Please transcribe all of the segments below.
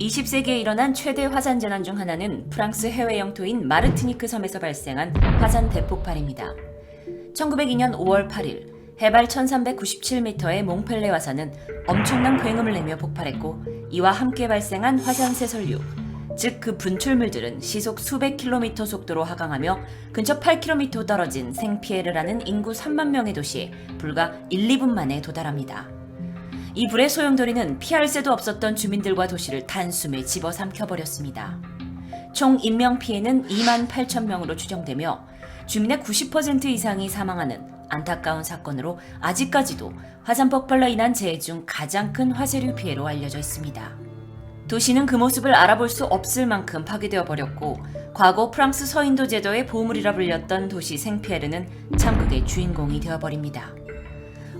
20세기에 일어난 최대 화산 재난 중 하나는 프랑스 해외 영토인 마르티니크 섬에서 발생한 화산 대폭발입니다. 1902년 5월 8일 해발 1397m의 몽펠레 화산은 엄청난 굉음을 내며 폭발했고 이와 함께 발생한 화산 세 설류, 즉 그 분출물들은 시속 수백 킬로미터 속도로 하강하며 근처 8km 떨어진 생피에르라는 인구 3만 명의 도시에 불과 1, 2분 만에 도달합니다. 이 불의 소용돌이는 피할 새도 없었던 주민들과 도시를 단숨에 집어삼켜버렸습니다. 총 인명 피해는 2만 8천 명으로 추정되며 주민의 90% 이상이 사망하는 안타까운 사건으로 아직까지도 화산 폭발로 인한 재해 중 가장 큰 화재류 피해로 알려져 있습니다. 도시는 그 모습을 알아볼 수 없을 만큼 파괴되어 버렸고 과거 프랑스 서인도 제도의 보물이라 불렸던 도시 생피에르는 참극의 주인공이 되어 버립니다.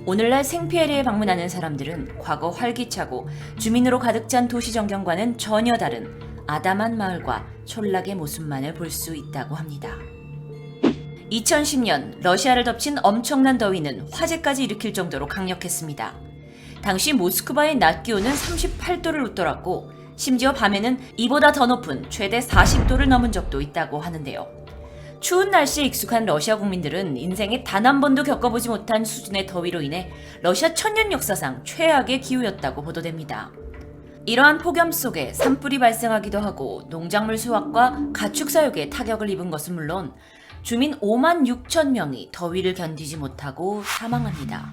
오늘날 생피에르에 방문하는 사람들은 과거 활기차고 주민으로 가득 찬 도시 전경과는 전혀 다른 아담한 마을과 촌락의 모습만을 볼 수 있다고 합니다. 2010년 러시아를 덮친 엄청난 더위는 화재까지 일으킬 정도로 강력했습니다. 당시 모스크바의 낮 기온은 38도를 웃돌았고 심지어 밤에는 이보다 더 높은 최대 40도를 넘은 적도 있다고 하는데요. 추운 날씨에 익숙한 러시아 국민들은 인생에 단 한 번도 겪어보지 못한 수준의 더위로 인해 러시아 천년 역사상 최악의 기후였다고 보도됩니다. 이러한 폭염 속에 산불이 발생하기도 하고 농작물 수확과 가축 사육에 타격을 입은 것은 물론 주민 5만 6천 명이 더위를 견디지 못하고 사망합니다.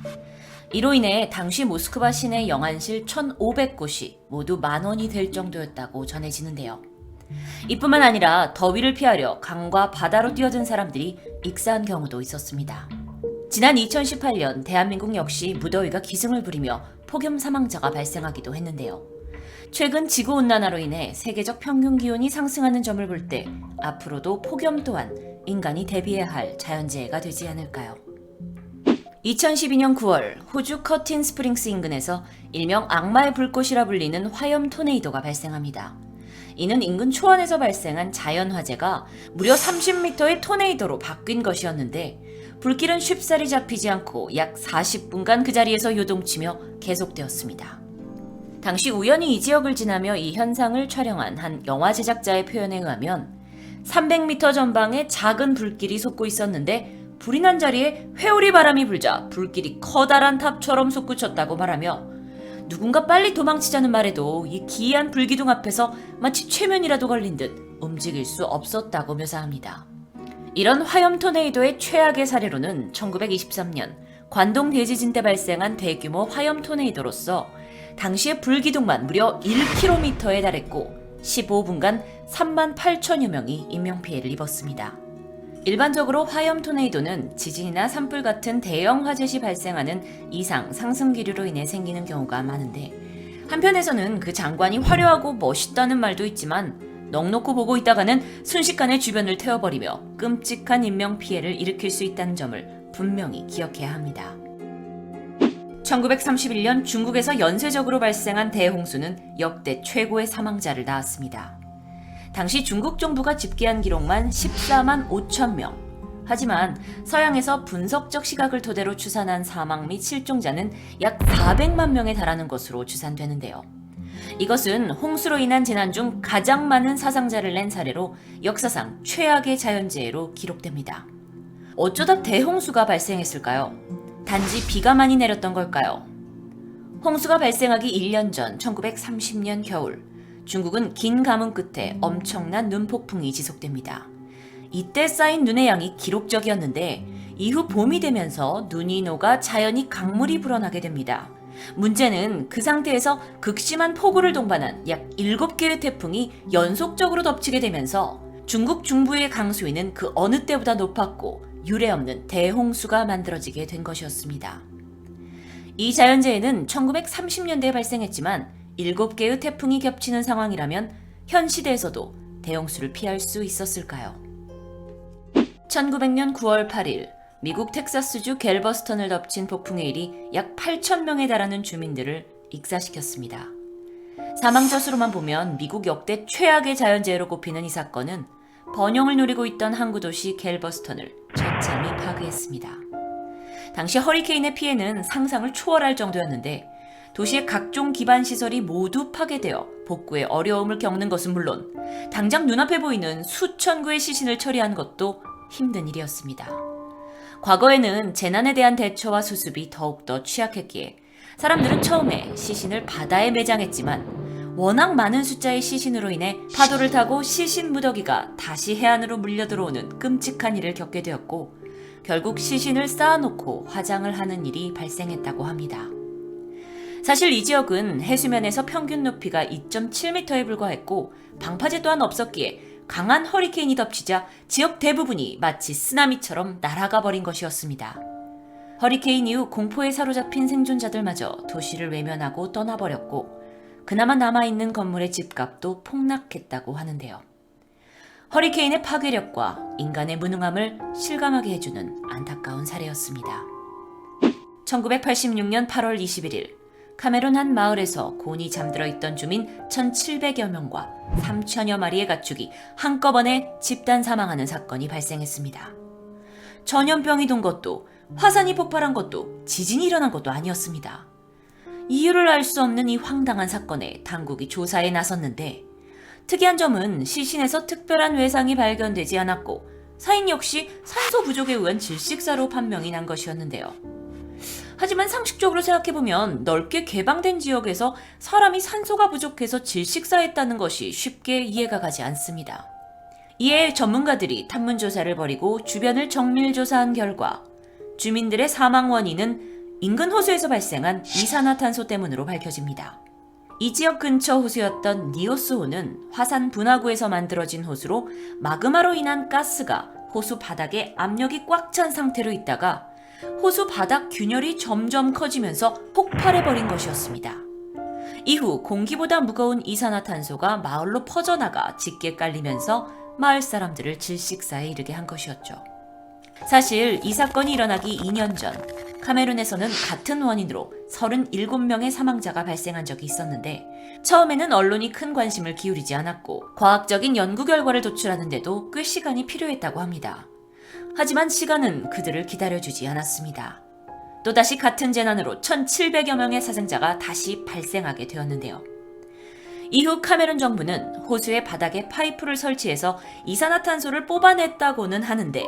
이로 인해 당시 모스크바 시내 영안실 1,500곳이 모두 만 원이 될 정도였다고 전해지는데요. 이뿐만 아니라 더위를 피하려 강과 바다로 뛰어든 사람들이 익사한 경우도 있었습니다. 지난 2018년 대한민국 역시 무더위가 기승을 부리며 폭염 사망자가 발생하기도 했는데요. 최근 지구온난화로 인해 세계적 평균 기온이 상승하는 점을 볼 때 앞으로도 폭염 또한 인간이 대비해야 할 자연재해가 되지 않을까요? 2012년 9월 호주 커틴 스프링스 인근에서 일명 악마의 불꽃이라 불리는 화염 토네이도가 발생합니다. 이는 인근 초원에서 발생한 자연 화재가 무려 30m의 토네이도로 바뀐 것이었는데 불길은 쉽사리 잡히지 않고 약 40분간 그 자리에서 요동치며 계속되었습니다. 당시 우연히 이 지역을 지나며 이 현상을 촬영한 한 영화 제작자의 표현에 의하면 300m 전방에 작은 불길이 솟고 있었는데 불이 난 자리에 회오리 바람이 불자 불길이 커다란 탑처럼 솟구쳤다고 말하며 누군가 빨리 도망치자는 말에도 이 기이한 불기둥 앞에서 마치 최면이라도 걸린 듯 움직일 수 없었다고 묘사합니다. 이런 화염 토네이도의 최악의 사례로는 1923년 관동 대지진 때 발생한 대규모 화염 토네이도로서 당시의 불기둥만 무려 1km에 달했고 15분간 3만 8천여 명이 인명피해를 입었습니다. 일반적으로 화염 토네이도는 지진이나 산불 같은 대형 화재 시 발생하는 이상 상승 기류로 인해 생기는 경우가 많은데 한편에서는 그 장관이 화려하고 멋있다는 말도 있지만 넉넉히 보고 있다가는 순식간에 주변을 태워버리며 끔찍한 인명 피해를 일으킬 수 있다는 점을 분명히 기억해야 합니다. 1931년 중국에서 연쇄적으로 발생한 대홍수는 역대 최고의 사망자를 낳았습니다. 당시 중국 정부가 집계한 기록만 14만 5천 명. 하지만 서양에서 분석적 시각을 토대로 추산한 사망 및 실종자는 약 400만 명에 달하는 것으로 추산되는데요. 이것은 홍수로 인한 재난 중 가장 많은 사상자를 낸 사례로 역사상 최악의 자연재해로 기록됩니다. 어쩌다 대홍수가 발생했을까요? 단지 비가 많이 내렸던 걸까요? 홍수가 발생하기 1년 전 1930년 겨울 중국은 긴 가뭄 끝에 엄청난 눈폭풍이 지속됩니다. 이때 쌓인 눈의 양이 기록적이었는데 이후 봄이 되면서 눈이 녹아 자연히 강물이 불어나게 됩니다. 문제는 그 상태에서 극심한 폭우를 동반한 약 7개의 태풍이 연속적으로 덮치게 되면서 중국 중부의 강수위는 그 어느 때보다 높았고 유례없는 대홍수가 만들어지게 된 것이었습니다. 이 자연재해는 1930년대에 발생했지만 7개의 태풍이 겹치는 상황이라면 현 시대에서도 대홍수를 피할 수 있었을까요? 1900년 9월 8일 미국 텍사스주 갤버스턴을 덮친 폭풍의 일이 약 8천 명에 달하는 주민들을 익사시켰습니다. 사망자 수로만 보면 미국 역대 최악의 자연재해로 꼽히는 이 사건은 번영을 노리고 있던 항구 도시 갤버스턴을 처참히 파괴했습니다. 당시 허리케인의 피해는 상상을 초월할 정도였는데 도시의 각종 기반 시설이 모두 파괴되어 복구에 어려움을 겪는 것은 물론 당장 눈앞에 보이는 수천 구의 시신을 처리한 것도 힘든 일이었습니다. 과거에는 재난에 대한 대처와 수습이 더욱더 취약했기에 사람들은 처음에 시신을 바다에 매장했지만 워낙 많은 숫자의 시신으로 인해 파도를 타고 시신 무더기가 다시 해안으로 물려 들어오는 끔찍한 일을 겪게 되었고 결국 시신을 쌓아놓고 화장을 하는 일이 발생했다고 합니다. 사실 이 지역은 해수면에서 평균 높이가 2.7m에 불과했고 방파제 또한 없었기에 강한 허리케인이 덮치자 지역 대부분이 마치 쓰나미처럼 날아가 버린 것이었습니다. 허리케인 이후 공포에 사로잡힌 생존자들마저 도시를 외면하고 떠나버렸고 그나마 남아있는 건물의 집값도 폭락했다고 하는데요. 허리케인의 파괴력과 인간의 무능함을 실감하게 해주는 안타까운 사례였습니다. 1986년 8월 21일 카메룬 한 마을에서 곤히 잠들어 있던 주민 1,700여 명과 3천여 마리의 가축이 한꺼번에 집단 사망하는 사건이 발생했습니다. 전염병이 돈 것도 화산이 폭발한 것도 지진이 일어난 것도 아니었습니다. 이유를 알 수 없는 이 황당한 사건에 당국이 조사에 나섰는데 특이한 점은 시신에서 특별한 외상이 발견되지 않았고 사인 역시 산소 부족에 의한 질식사로 판명이 난 것이었는데요. 하지만 상식적으로 생각해보면 넓게 개방된 지역에서 사람이 산소가 부족해서 질식사했다는 것이 쉽게 이해가 가지 않습니다. 이에 전문가들이 탐문조사를 벌이고 주변을 정밀조사한 결과 주민들의 사망 원인은 인근 호수에서 발생한 이산화탄소 때문으로 밝혀집니다. 이 지역 근처 호수였던 니오스호는 화산 분화구에서 만들어진 호수로 마그마로 인한 가스가 호수 바닥에 압력이 꽉 찬 상태로 있다가 호수 바닥 균열이 점점 커지면서 폭발해버린 것이었습니다. 이후 공기보다 무거운 이산화탄소가 마을로 퍼져나가 짙게 깔리면서 마을 사람들을 질식사에 이르게 한 것이었죠. 사실 이 사건이 일어나기 2년 전 카메룬에서는 같은 원인으로 37명의 사망자가 발생한 적이 있었는데 처음에는 언론이 큰 관심을 기울이지 않았고 과학적인 연구 결과를 도출하는데도 꽤 시간이 필요했다고 합니다. 하지만 시간은 그들을 기다려주지 않았습니다. 또다시 같은 재난으로 1,700여 명의 사상자가 다시 발생하게 되었는데요. 이후 카메룬 정부는 호수의 바닥에 파이프를 설치해서 이산화탄소를 뽑아냈다고는 하는데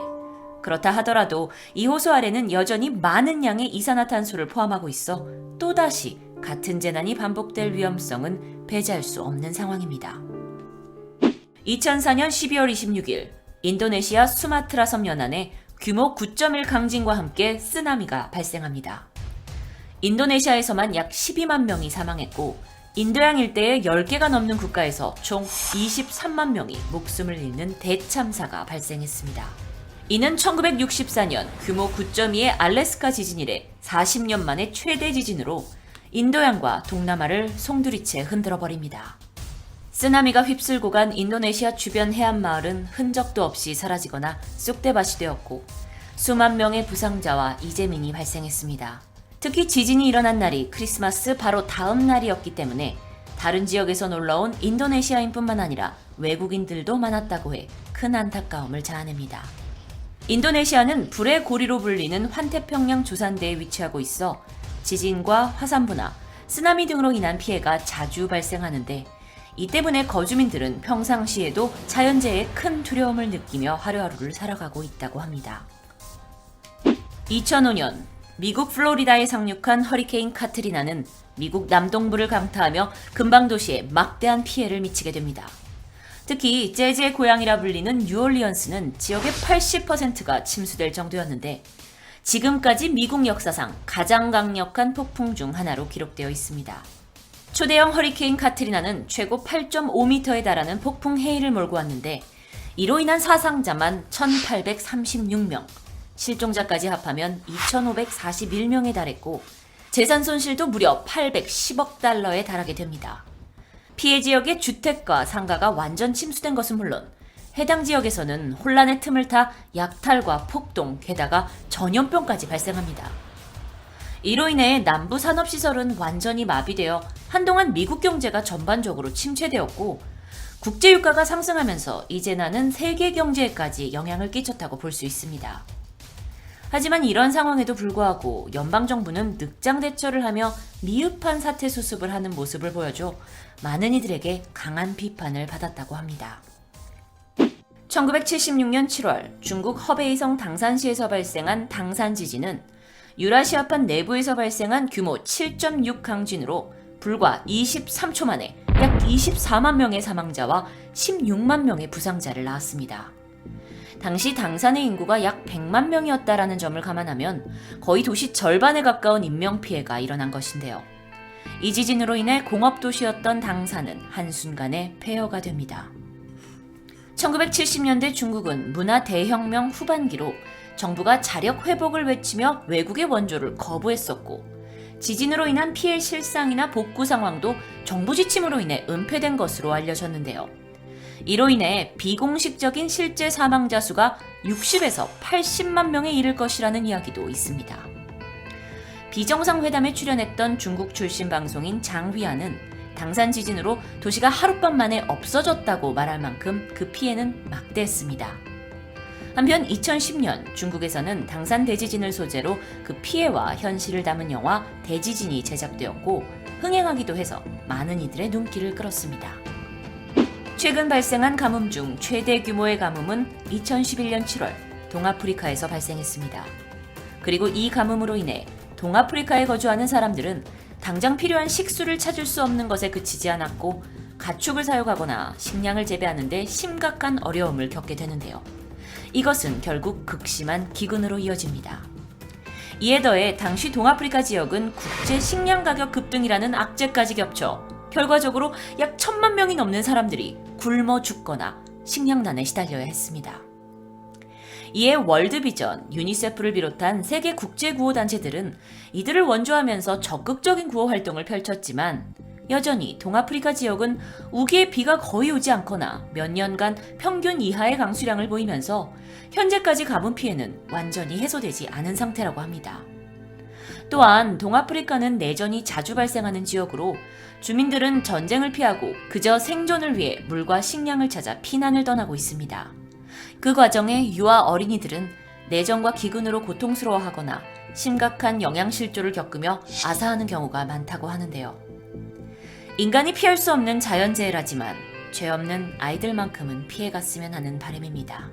그렇다 하더라도 이 호수 아래는 여전히 많은 양의 이산화탄소를 포함하고 있어 또다시 같은 재난이 반복될 위험성은 배제할 수 없는 상황입니다. 2004년 12월 26일 인도네시아 수마트라 섬 연안에 규모 9.1 강진과 함께 쓰나미가 발생합니다. 인도네시아에서만 약 12만 명이 사망했고 인도양 일대의 10개가 넘는 국가에서 총 23만 명이 목숨을 잃는 대참사가 발생했습니다. 이는 1964년 규모 9.2의 알래스카 지진 이래 40년 만에 최대 지진으로 인도양과 동남아를 송두리째 흔들어 버립니다. 쓰나미가 휩쓸고 간 인도네시아 주변 해안 마을은 흔적도 없이 사라지거나 쑥대밭이 되었고 수만 명의 부상자와 이재민이 발생했습니다. 특히 지진이 일어난 날이 크리스마스 바로 다음 날이었기 때문에 다른 지역에서 놀러온 인도네시아인뿐만 아니라 외국인들도 많았다고 해 큰 안타까움을 자아냅니다. 인도네시아는 불의 고리로 불리는 환태평양 조산대에 위치하고 있어 지진과 화산 분화, 쓰나미 등으로 인한 피해가 자주 발생하는데 이 때문에 거주민들은 평상시에도 자연재해에 큰 두려움을 느끼며 하루하루를 살아가고 있다고 합니다. 2005년 미국 플로리다에 상륙한 허리케인 카트리나는 미국 남동부를 강타하며 근방 도시에 막대한 피해를 미치게 됩니다. 특히 재즈의 고향이라 불리는 뉴올리언스는 지역의 80%가 침수될 정도였는데 지금까지 미국 역사상 가장 강력한 폭풍 중 하나로 기록되어 있습니다. 초대형 허리케인 카트리나는 최고 8.5m에 달하는 폭풍 해일을 몰고 왔는데 이로 인한 사상자만 1,836명, 실종자까지 합하면 2,541명에 달했고 재산 손실도 무려 810억 달러에 달하게 됩니다. 피해 지역의 주택과 상가가 완전 침수된 것은 물론 해당 지역에서는 혼란의 틈을 타 약탈과 폭동, 게다가 전염병까지 발생합니다. 이로 인해 남부 산업시설은 완전히 마비되어 한동안 미국 경제가 전반적으로 침체되었고 국제 유가가 상승하면서 이 재난은 세계 경제에까지 영향을 끼쳤다고 볼 수 있습니다. 하지만 이런 상황에도 불구하고 연방정부는 늑장 대처를 하며 미흡한 사태 수습을 하는 모습을 보여줘 많은 이들에게 강한 비판을 받았다고 합니다. 1976년 7월 중국 허베이성 당산시에서 발생한 당산 지진은 유라시아판 내부에서 발생한 규모 7.6 강진으로 불과 23초 만에 약 24만 명의 사망자와 16만 명의 부상자를 낳았습니다. 당시 당산의 인구가 약 100만 명이었다라는 점을 감안하면 거의 도시 절반에 가까운 인명 피해가 일어난 것인데요. 이 지진으로 인해 공업 도시였던 당산은 한순간에 폐허가 됩니다. 1970년대 중국은 문화 대혁명 후반기로 정부가 자력 회복을 외치며 외국의 원조를 거부했었고 지진으로 인한 피해 실상이나 복구 상황도 정부 지침으로 인해 은폐된 것으로 알려졌는데요. 이로 인해 비공식적인 실제 사망자 수가 60에서 80만 명에 이를 것이라는 이야기도 있습니다. 비정상회담에 출연했던 중국 출신 방송인 장휘아는 당산 지진으로 도시가 하룻밤 만에 없어졌다고 말할 만큼 그 피해는 막대했습니다. 한편 2010년 중국에서는 당산 대지진을 소재로 그 피해와 현실을 담은 영화 대지진이 제작되었고 흥행하기도 해서 많은 이들의 눈길을 끌었습니다. 최근 발생한 가뭄 중 최대 규모의 가뭄은 2011년 7월 동아프리카에서 발생했습니다. 그리고 이 가뭄으로 인해 동아프리카에 거주하는 사람들은 당장 필요한 식수를 찾을 수 없는 것에 그치지 않았고 가축을 사육하거나 식량을 재배하는데 심각한 어려움을 겪게 되는데요. 이것은 결국 극심한 기근으로 이어집니다. 이에 더해 당시 동아프리카 지역은 국제 식량 가격 급등이라는 악재까지 겹쳐 결과적으로 약 천만 명이 넘는 사람들이 굶어 죽거나 식량난에 시달려야 했습니다. 이에 월드비전, 유니세프를 비롯한 세계 국제 구호 단체들은 이들을 원조하면서 적극적인 구호 활동을 펼쳤지만 여전히 동아프리카 지역은 우기의 비가 거의 오지 않거나 몇 년간 평균 이하의 강수량을 보이면서 현재까지 가뭄 피해는 완전히 해소되지 않은 상태라고 합니다. 또한 동아프리카는 내전이 자주 발생하는 지역으로 주민들은 전쟁을 피하고 그저 생존을 위해 물과 식량을 찾아 피난을 떠나고 있습니다. 그 과정에 유아 어린이들은 내전과 기근으로 고통스러워하거나 심각한 영양실조를 겪으며 아사하는 경우가 많다고 하는데요. 인간이 피할 수 없는 자연재해라지만 죄 없는 아이들만큼은 피해갔으면 하는 바람입니다.